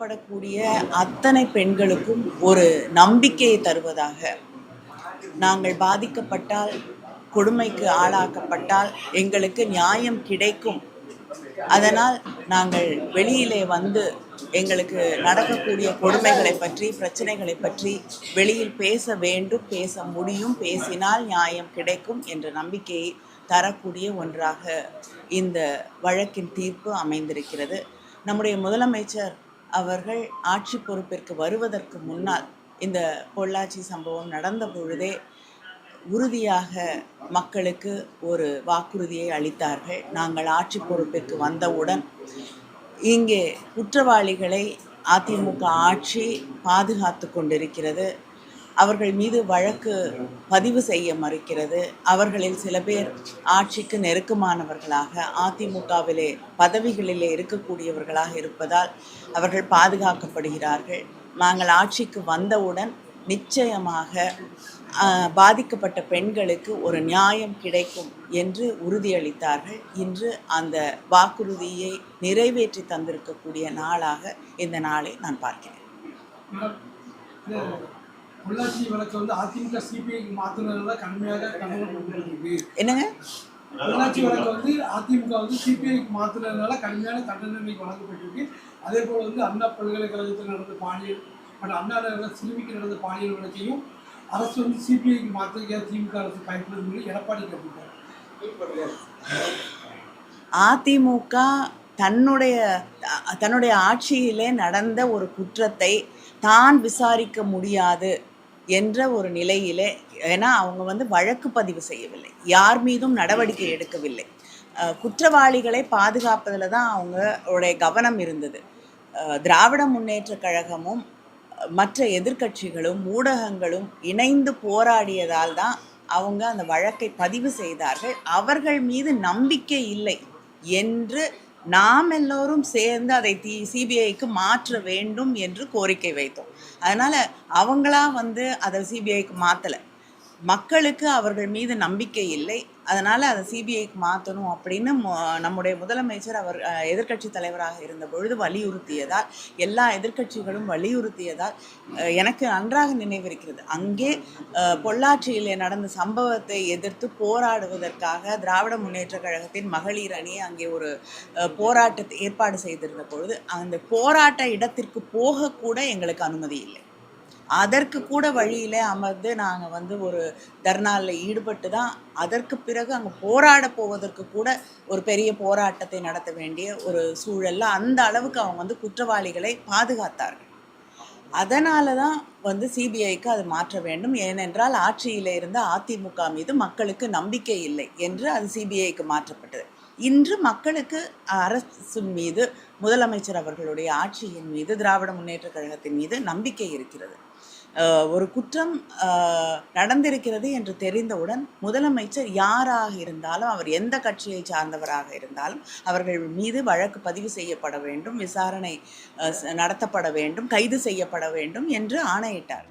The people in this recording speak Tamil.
பாதிக்கப்படக்கூடிய அத்தனை பெண்களுக்கும் ஒரு நம்பிக்கையை தருவதாக. நாங்கள் பாதிக்கப்பட்டால் கொடுமைக்கு ஆளாக்கப்பட்டால் எங்களுக்கு நியாயம் கிடைக்கும். அதனால் நாங்கள் வெளியிலே வந்து எங்களுக்கு நடக்கக்கூடிய கொடுமைகளை பற்றி பிரச்சனைகளை பற்றி வெளியில் பேச வேண்டும் பேச முடியும் பேசினால் நியாயம் கிடைக்கும் என்ற நம்பிக்கையை தரக்கூடிய ஒன்றாக இந்த வழக்கின் தீர்ப்பு அமைந்திருக்கிறது. நம்முடைய முதலமைச்சர் அவர்கள் ஆட்சி பொறுப்பிற்கு வருவதற்கு முன்னால் இந்த பொள்ளாச்சி சம்பவம் நடந்த பொழுதே உறுதியாக மக்களுக்கு ஒரு வாக்குறுதியை அளித்தார்கள். நாங்கள் ஆட்சி பொறுப்பிற்கு வந்தவுடன் இங்கே குற்றவாளிகளை அதிமுக ஆட்சி பாதுகாத்து கொண்டிருக்கிறது. அவர்கள் மீது வழக்கு பதிவு செய்ய மறுக்கிறது. அவர்களில் சில பேர் ஆட்சிக்கு நெருக்கமானவர்களாக அதிமுகவிலே பதவிகளிலே இருக்கக்கூடியவர்களாக இருப்பதால் அவர்கள் பாதுகாக்கப்படுகிறார்கள். நாங்கள் ஆட்சிக்கு வந்தவுடன் நிச்சயமாக பாதிக்கப்பட்ட பெண்களுக்கு ஒரு நியாயம் கிடைக்கும் என்று உறுதியளித்தார்கள். இன்று அந்த வாக்குறுதியை நிறைவேற்றி தந்திருக்கக்கூடிய நாளாக இந்த நாளை நான் பார்க்கிறேன். பொள்ளாச்சி வழக்கு வந்து அதிமுக சிபிஐக்கு மாத்தினதுல கடுமையாக தண்டனை என்னங்க? பொள்ளாச்சி வழக்கு வந்து அதிமுக வந்து சிபிஐக்கு மாத்தினதுனால கடுமையான தண்டனை வழங்கப்பட்டிருக்கு. அதே போல வந்து அண்ணா பல்கலைக்கழகத்தில் நடந்த பாலியல் மற்றும் அண்ணா நகரில் சிறுமிக்கு நடந்த பாலியல் வழக்கையும் அரசு வந்து சிபிஐக்கு மாற்றிருக்க திமுக அரசு பயன்படுத்தி சொல்லி எடப்பாடி கேட்டிருக்காரு. அதிமுக தன்னுடைய தன்னுடைய ஆட்சியிலே நடந்த ஒரு குற்றத்தை தான் விசாரிக்க முடியாது. என்ற ஒரு நிலையிலே ஏன்னா அவங்க வந்து வழக்கு பதிவு செய்யவில்லை. யார் மீதும் நடவடிக்கை எடுக்கவில்லை. குற்றவாளிகளை பாதுகாப்பதில் தான் அவங்களுடைய கவனம் இருந்தது. திராவிட முன்னேற்ற கழகமும் மற்ற எதிர்க்கட்சிகளும் ஊடகங்களும் இணைந்து போராடியதால் தான் அவங்க அந்த வழக்கை பதிவு செய்தார்கள். அவர்கள் மீது நம்பிக்கை இல்லை என்று நாம் எல்லோரும் சேர்ந்து அதை தி சிபிஐக்கு மாற்ற வேண்டும் என்று கோரிக்கை வைத்தோம். அதனால் அவங்களா வந்து அதை சிபிஐக்கு மாற்றலை மக்களுக்கு அவர்கள் மீது நம்பிக்கை இல்லை. அதனால் அதை சிபிஐக்கு மாற்றணும் அப்படின்னு நம்முடைய முதலமைச்சர் அவர் எதிர்க்கட்சி தலைவராக இருந்த பொழுது வலியுறுத்தியதால் எல்லா எதிர்க்கட்சிகளும் வலியுறுத்தியதால் எனக்கு நன்றாக நினைவிருக்கிறது. அங்கே பொள்ளாச்சியிலே நடந்த சம்பவத்தை எதிர்த்து போராடுவதற்காக திராவிட முன்னேற்ற கழகத்தின் மகளிர் அணி அங்கே ஒரு போராட்டத்தை ஏற்பாடு செய்திருந்த பொழுது அந்த போராட்ட இடத்திற்கு போகக்கூட எங்களுக்கு அனுமதி இல்லை. அதற்கு கூட வழியில் அமர்ந்து நாங்கள் வந்து ஒரு தர்ணாவில் ஈடுபட்டு தான் அதற்கு பிறகு அங்கே போராட போவதற்கு கூட ஒரு பெரிய போராட்டத்தை நடத்த வேண்டிய ஒரு சூழலில் அந்த அளவுக்கு அவங்க வந்து குற்றவாளிகளை பாதுகாத்தார்கள். அதனால தான் வந்து சிபிஐக்கு அது மாற்ற வேண்டும். ஏனென்றால் ஆட்சியில் இருந்த அதிமுக மீது மக்களுக்கு நம்பிக்கை இல்லை என்று அது சிபிஐக்கு மாற்றப்பட்டது. இன்று மக்களுக்கு அரசின் மீது முதலமைச்சர் அவர்களுடைய ஆட்சியின் மீது திராவிட முன்னேற்ற கழகத்தின் மீது நம்பிக்கை இருக்கிறது. ஒரு குற்றம் நடந்திருக்கிறது என்று தெரிந்தவுடன் முதலமைச்சர் யாராக இருந்தாலும் அவர் எந்த கட்சியை சார்ந்தவராக இருந்தாலும் அவர்கள் மீது வழக்கு பதிவு செய்யப்பட வேண்டும் விசாரணை நடத்தப்பட வேண்டும் கைது செய்யப்பட வேண்டும் என்று ஆணையிட்டார்